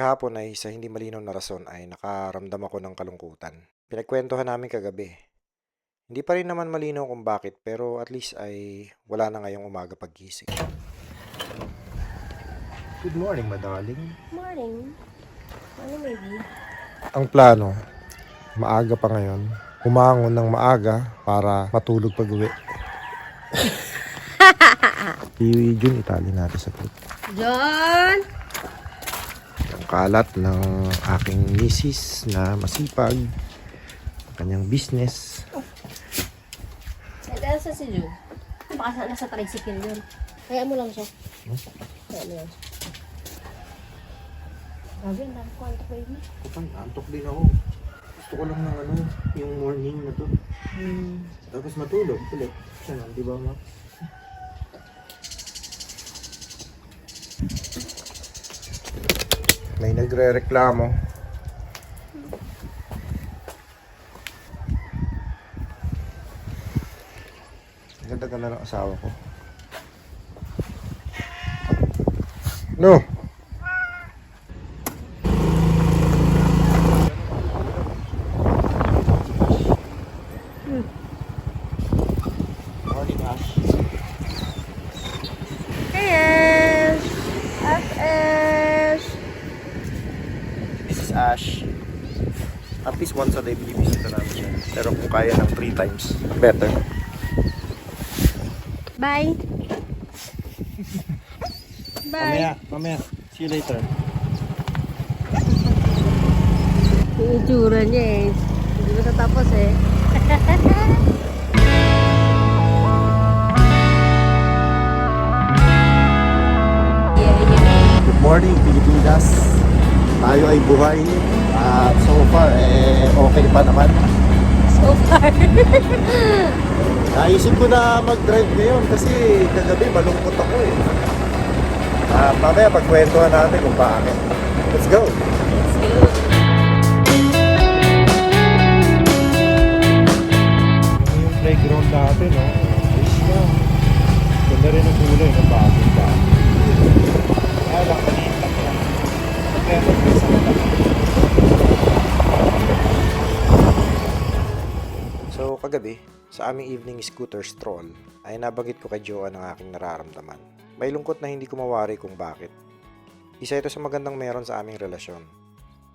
Kahapon ay sa hindi malinaw na rason ay nakaramdam ako ng kalungkutan. Pinagkwentuhan namin kagabi. Hindi pa rin naman malinaw kung bakit pero at least ay wala na ngayong umaga paggising. Good morning, madaling. Morning. Ano maybe? Ang plano, maaga pa ngayon, umangon ng maaga para matulog pag uwi. Iwi Jun, itali natin sa clip. John! Kalat ng aking misis na masipag, ang kanyang business. Nagdaan sa si June. Baka sa nasa tricycle yun. Kaya mo lang siya. Kaya mo lang siya. Grabe, ang dami ko antok baby. Kapag antok din ako. Gusto ko lang ng ano, yung morning na to. Hmm. Tapos matulog ulit. Siya di ba ma? May nagre-reklamo. Ganda ganda ng asawa ko. No. Morning, Ash. Hey, Ash! At Ash! This is Ash. At least once a day binibisita namin siya. Pero kung kaya ng three times, better. Bye! Bye! mamaya. See you later. Yung itsura niya eh. Hindi mo tatapos eh. Good morning, Pilipinas. Tayo ay buhay. At so far, eh, okay pa naman. So far. Naisip ko na mag-drive ngayon kasi kagabi malungkot ako eh. Ah, mamaya pagkwentuhan natin kung bakit. Let's go! Let's go. yung playground natin, no? Ayos na. Ganda rin ang kulay ng bagong ba. Kaya lang, maliit lang yan. Pagkaya may sa So, kagabi, sa aming evening scooter stroll, ay nabagit ko kay Joanne ang aking nararamdaman. May lungkot na hindi ko mawari kung bakit. Isa ito sa magandang meron sa aming relasyon.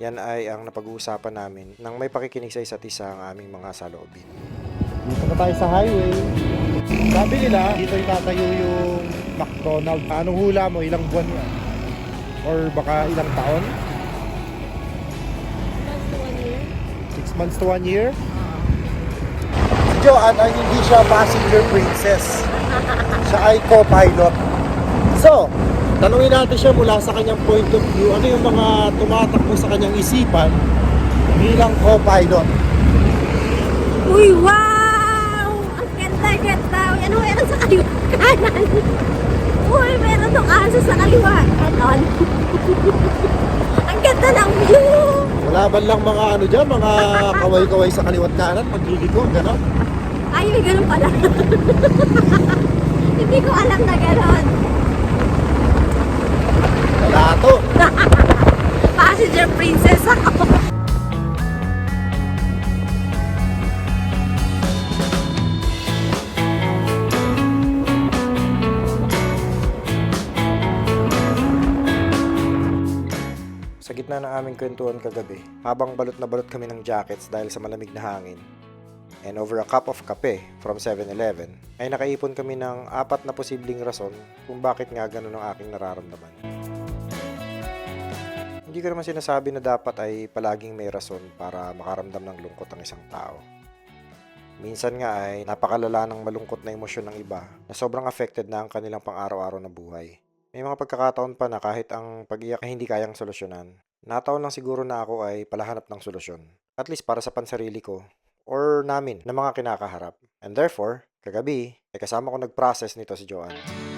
Yan ay ang napag-uusapan namin nang may pakikinig sa isa't isa ang aming mga saloobin. Dito na tayo sa highway. Sabi nila, dito itatayo yung McDonald's. Anong hula mo? Ilang buwan yan? Or baka ilang taon? Last one year. Six months to one year? Joanne ay hindi siya passenger princess. siya ay co-pilot. So, tanungin natin siya mula sa kanyang point of view, ano yung mga tumatakbo sa kanyang isipan bilang co-pilot. Uy, wow! Ang ganda-ganda! Ano meron sa kaliwa kanan? Uy, meron tong aso sa kaliwa kanan. Ang ganda ng view! Wala ba lang mga ano dyan, mga kaway-kaway sa kaliwat kanan, pagliliko, gano'n? Ay, may ganun pala. Hindi ko alam na ganun. Wala to. Passenger princess ako. Sa gitna ng aming kwentuhan kagabi, habang balot na balot kami ng jackets dahil sa malamig na hangin, and over a cup of kape from 7-Eleven, ay nakaipon kami ng apat na posibleng rason kung bakit nga ganun ang aking nararamdaman. Hindi ko naman sinasabi na dapat ay palaging may rason para makaramdam ng lungkot ang isang tao. Minsan nga ay napakalala ng malungkot na emosyon ng iba na sobrang affected na ang kanilang pang-araw-araw na buhay. May mga pagkakataon pa na kahit ang pag-iyak ay hindi kayang solusyonan. Nataon lang siguro na ako ay palahanap ng solusyon. At least para sa pansarili ko or namin na mga kinakaharap. And therefore, kagabi, ay kasama ko nag-process nito si Joanne.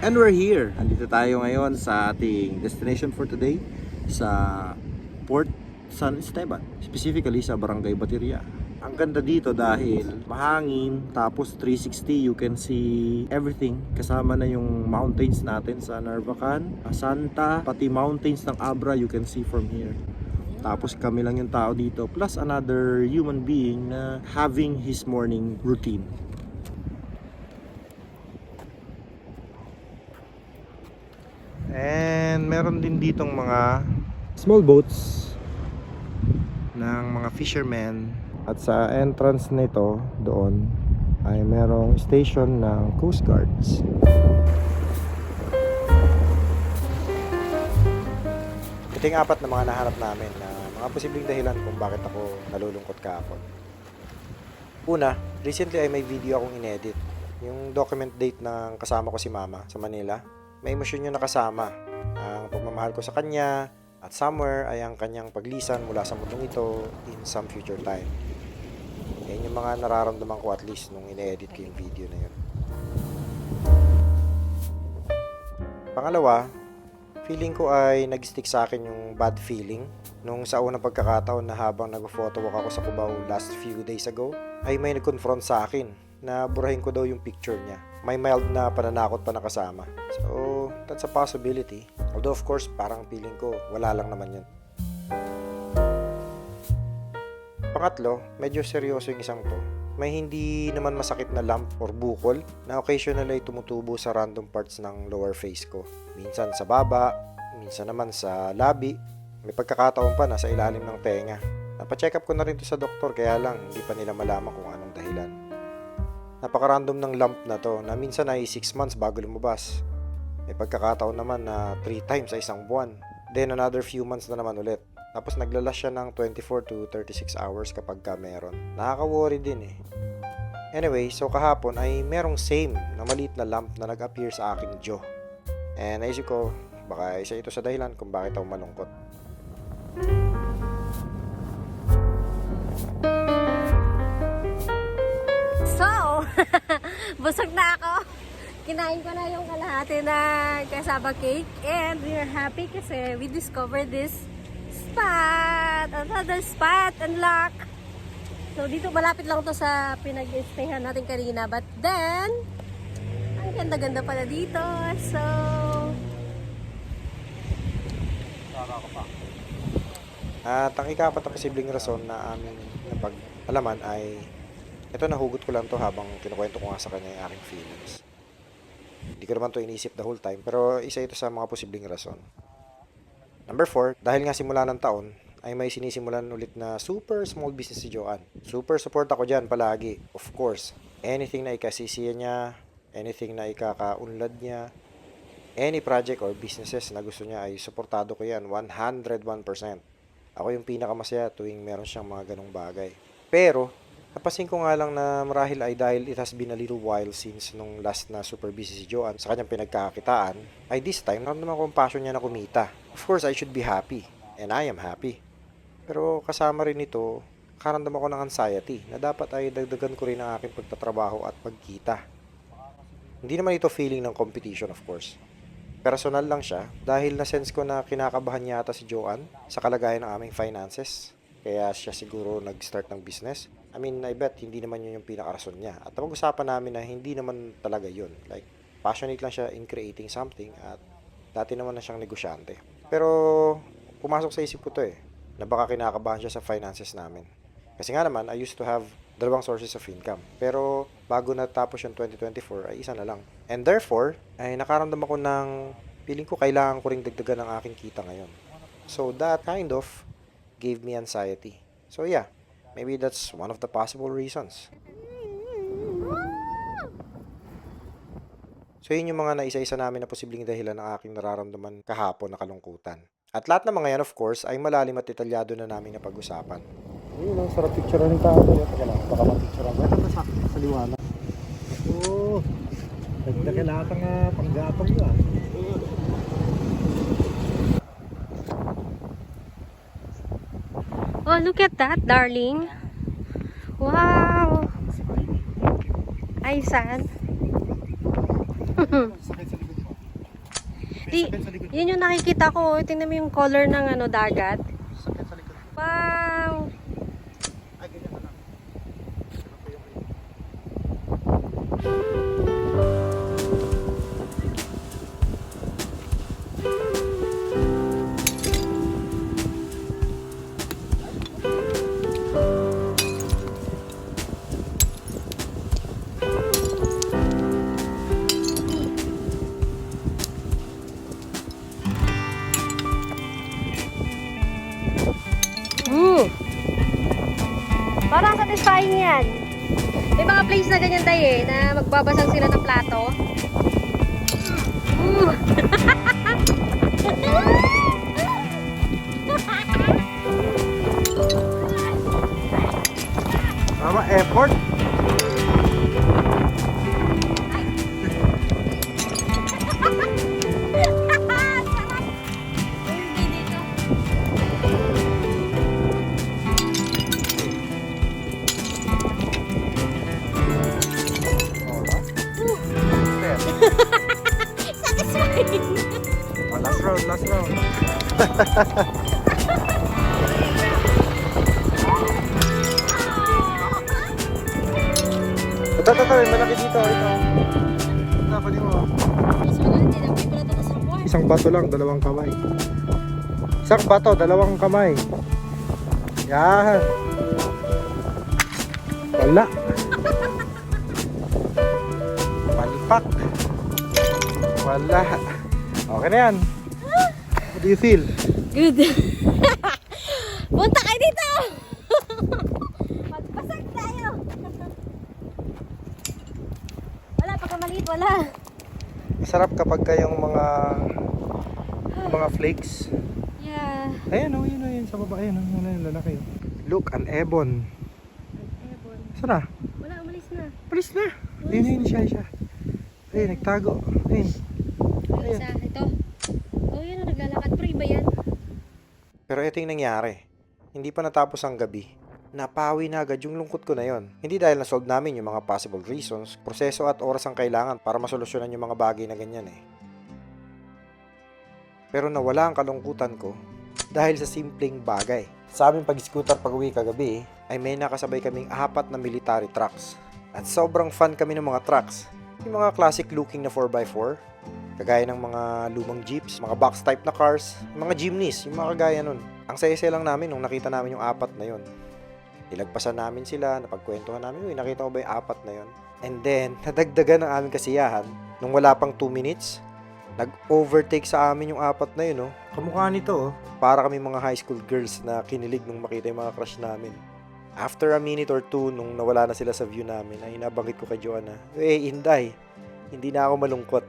And we're here. Andito tayo ngayon sa ating destination for today sa Port San Esteban. Specifically sa Barangay Batiria. Ang ganda dito dahil mahangin, tapos 360 you can see everything. Kasama na yung mountains natin sa Narvacan, Santa, pati mountains ng Abra you can see from here. Tapos kami lang yung tao dito plus another human being na having his morning routine. And meron din ditong mga small boats ng mga fishermen at sa entrance nito doon ay merong station ng Coast Guards. Ito yung apat na mga nahanap namin na mga posibleng dahilan kung bakit ako nalulungkot kahapon. Una, recently ay may video akong inedit. Yung document date ng kasama ko si Mama sa Manila. May emosyon yun nakasama. Ang pagmamahal ko sa kanya at somewhere ay ang kanyang paglisan mula sa mundong ito in some future time. Yan yung mga nararamdaman ko at least nung ine-edit ko yung video na yun. Pangalawa, feeling ko ay nag-stick sa akin yung bad feeling nung sa unang pagkakataon na habang nag-photowalk ako sa Cubao last few days ago ay may nag-confront sa akin na burahin ko daw yung picture niya. May mild na pananakot pa nakasama. So, that's a possibility. Although of course, parang feeling ko wala lang naman yun. Pangatlo, medyo seryoso yung isang to. May hindi naman masakit na lump or bukol na occasionally ay tumutubo sa random parts ng lower face ko. Minsan sa baba, minsan naman sa labi, may pagkakataon pa na sa ilalim ng tenga. Napacheck up ko na rin to sa doktor kaya lang hindi pa nila malaman kung anong dahilan. Napaka-random ng lump na to na minsan ay 6 months bago lumabas. May pagkakataon naman na 3 times sa isang buwan. Then another few months na naman ulit. Tapos naglalas siya ng 24 to 36 hours kapag ka meron. Nakaka-worry din eh. Anyway, so kahapon ay merong same na maliit na lump na nag-appear sa aking jaw. And naisip ko, baka isa ito sa dahilan kung bakit ako malungkot. So, busog na ako. Kinain ko na yung kalahati na kasaba cake. And we are happy kasi we discovered this spot. Another spot. Unlock. So, dito malapit lang to sa pinag-stayhan natin kanina. But then, ang ganda-ganda pala dito. So, At ang ikapat na posibleng rason na aming napag-alaman ay ito nahugot ko lang to habang kinukwento ko nga sa kanya yung aking feelings. Hindi ko naman to inisip the whole time pero isa ito sa mga posibleng rason. Number 4, dahil nga simula ng taon ay may sinisimulan ulit na super small business si Joanne. Super support ako dyan palagi, of course. Anything na ikasisiya niya, anything na ikakaunlad niya, any project or businesses na gusto niya ay suportado ko yan 101%. Ako yung pinakamasaya tuwing meron siyang mga ganong bagay. Pero, napasin ko nga lang na marahil ay dahil it has been a little while since nung last na super busy si Joanne sa kanyang pinagkakakitaan, ay this time, naramdaman ko ang passion niya na kumita. Of course, I should be happy. And I am happy. Pero kasama rin ito, karamdam ako ng anxiety na dapat ay dagdagan ko rin ang aking pagtatrabaho at pagkita. Hindi naman ito feeling ng competition of course. Personal lang siya dahil na-sense ko na kinakabahan yata si Joanne sa kalagayan ng aming finances. Kaya siya siguro nag-start ng business. I mean, I bet hindi naman yun yung pinakarason niya. At pag-usapan namin na hindi naman talaga yun. Like, passionate lang siya in creating something at dati naman na siyang negosyante. Pero, pumasok sa isip ko to eh, na baka kinakabahan siya sa finances namin. Kasi nga naman, I used to have dalawang sources of income. Pero bago natapos yung 2024 ay isa na lang. And therefore, ay nakaramdam ako ng feeling ko kailangan ko ring dagdagan ang aking kita ngayon. So that kind of gave me anxiety. So yeah, maybe that's one of the possible reasons. So yun yung mga naisa-isa namin na posibleng dahilan ng aking nararamdaman kahapon na kalungkutan. At lahat ng mga yan, of course, ay malalim at detalyado na namin na pag-usapan. Ayun, ang sarap picture ng tao. Teka lang, baka ma-picture ako. Ito sa, sa liwanag. Oo. Nagdaka lahat ang uh, panggatong ko oh, look at that, darling. Wow. Ay, saan? Di, yun yung nakikita ko. Tingnan mo yung color ng ano, dagat. Yan. May mga place na ganyan tayo eh, na magbabasag sila ng plato. Mm. Mama, effort. Ito, ito, ito. Malaki dito. Ito. Dapat mo. Isang bato lang, dalawang kamay. Isang bato, dalawang kamay. Yan. Wala. Palpak. Wala. Okay na yan. What do you feel? Good. Punta kayo dito! Magpasag tayo! wala, pagka maliit, wala. Sarap kapag kayong mga mga flakes. Yeah. Ayan oh, yun oh, yun sa baba. Ayan oh, yun oh, yun, lalaki oh. Look, an ebon. Ebon. Saan na? Wala, umalis na. Palis na. Ayun, ayun siya, siya. Ayun, nagtago. Ayun. Yung Ayan. isa, ito. Oh, yun, naglalakad. Pero iba yan. Pero ito yung nangyari. Hindi pa natapos ang gabi. Napawi na agad yung lungkot ko na yon. Hindi dahil nasolve namin yung mga possible reasons, proseso at oras ang kailangan para masolusyonan yung mga bagay na ganyan eh. Pero nawala ang kalungkutan ko dahil sa simpleng bagay. Sa aming pag-scooter pag-uwi kagabi ay may nakasabay kaming apat na military trucks. At sobrang fun kami ng mga trucks. Yung mga classic looking na 4x4, kagaya ng mga lumang jeeps, mga box type na cars, mga jeepneys, yung mga kagaya nun. Ang saya-saya lang namin nung nakita namin yung apat na yon. Nilagpasan namin sila, napagkwentuhan namin, uy, nakita ko ba yung apat na yon? And then, nadagdagan ang aming kasiyahan, nung wala pang 2 minutes, nag-overtake sa amin yung apat na yun, oh. Kamukha nito, oh. Para kami mga high school girls na kinilig nung makita yung mga crush namin. After a minute or two, nung nawala na sila sa view namin, ay nabanggit ko kay Joanna, eh, Inday, hindi na ako malungkot.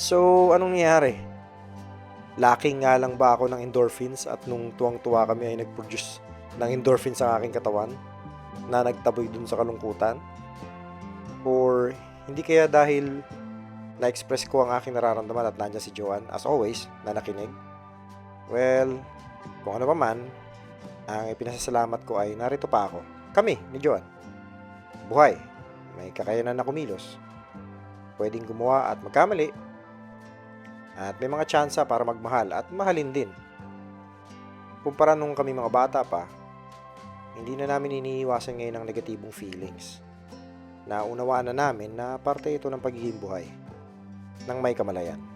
So, anong nangyari? Lacking nga lang ba ako ng endorphins at nung tuwang-tuwa kami ay nag-produce ng endorphins sa aking katawan na nagtaboy dun sa kalungkutan? Or hindi kaya dahil na-express ko ang aking nararamdaman at nandiyan si Joan, as always, na nakinig? Well, kung ano pa man, ang ipinasasalamat ko ay narito pa ako. Kami, ni Joan. Buhay. May kakayanan na kumilos. Pwedeng gumawa at magkamali. At may mga tsansa para magmahal at mahalin din. Kumpara nung kami mga bata pa, hindi na namin iniiwasan ngayon ang negatibong feelings. Naunawaan na namin na parte ito ng pagiging buhay ng may kamalayan.